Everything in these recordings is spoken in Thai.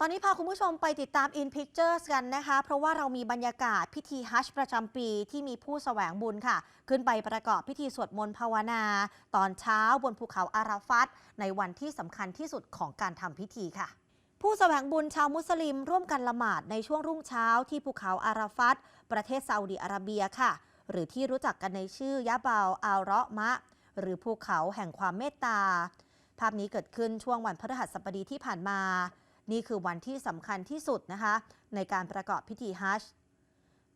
ตอนนี้พาคุณผู้ชมไปติดตาม In Pictures กันนะคะ เพราะว่าเรามีบรรยากาศพิธีฮัจญ์ประจำปีที่มีผู้แสวงบุญค่ะ ขึ้นไปประกอบพิธีสวดมนต์ภาวนา ตอนเช้าบนภูเขาอาราฟัตในวันที่สำคัญที่สุดของการทำพิธีค่ะ ผู้แสวงบุญชาวมุสลิม ร่วมกันละหมาดในช่วงรุ่งเช้าที่ภูเขาอาราฟัตประเทศซาอุดิอาระเบียค่ะ หรือที่รู้จักกันในชื่อยะเบาอัลเระมะ หรือภูเขาแห่งความเมตตา ภาพนี้เกิดขึ้นช่วงวันพฤหัสบดีที่ผ่านมา นี่คือวันที่สำคัญที่สุดนะคะ ในการประกอบพิธีฮัจญ์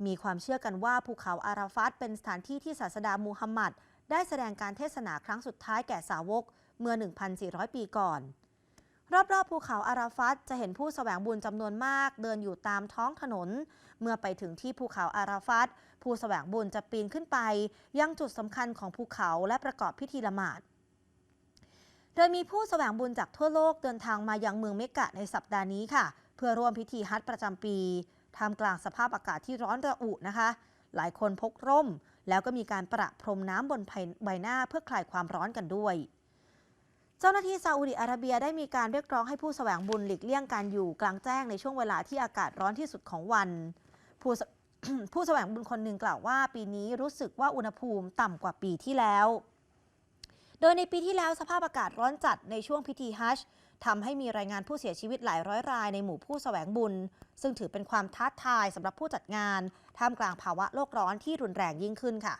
มีความเชื่อกันว่าภูเขาอาราฟัตเป็นสถานที่ที่ศาสดามูฮัมหมัด ได้แสดงการเทศนาครั้งสุดท้ายแก่สาวกเมื่อ 1,400 ปีก่อน รอบๆภูเขาอาราฟัตจะเห็นผู้แสวงบุญจำนวนมาก เดินอยู่ตามท้องถนน เมื่อไปถึงที่ภูเขาอาราฟัตผู้แสวงบุญจะปีนขึ้นไป ยังจุดสำคัญของภูเขาและประกอบพิธีละหมาด โดยมีผู้แสวงบุญจากทั่วโลกเดินทางมายังเมืองเมกะในสัปดาห์นี้ค่ะ เพื่อร่วมพิธีฮัจญ์ประจำปีท่ามกลางสภาพอากาศที่ร้อนระอุนะคะ หลายคนพกร่ม แล้วก็มีการประพรมน้ำบนใบหน้าเพื่อคลายความร้อนกันด้วย เจ้าหน้าที่ซาอุดิอาระเบียได้มีการเรียกร้องให้ผู้แสวงบุญหลีกเลี่ยงการอยู่กลางแจ้งในช่วงเวลาที่อากาศร้อนที่สุดของวัน ผู้ผู้แสวงบุญคนหนึ่งกล่าวว่า ปีนี้รู้สึกว่าอุณหภูมิต่ำกว่าปีที่แล้ว โดยในปีที่แล้วสภาพอากาศร้อนจัดในช่วงพิธีฮัจทำให้มีรายงานผู้เสียชีวิตหลายร้อยรายในหมู่ผู้แสวงบุญ ซึ่งถือเป็นความท้าทายสำหรับผู้จัดงาน ท่ามกลางภาวะโลกร้อนที่รุนแรงยิ่งขึ้นค่ะ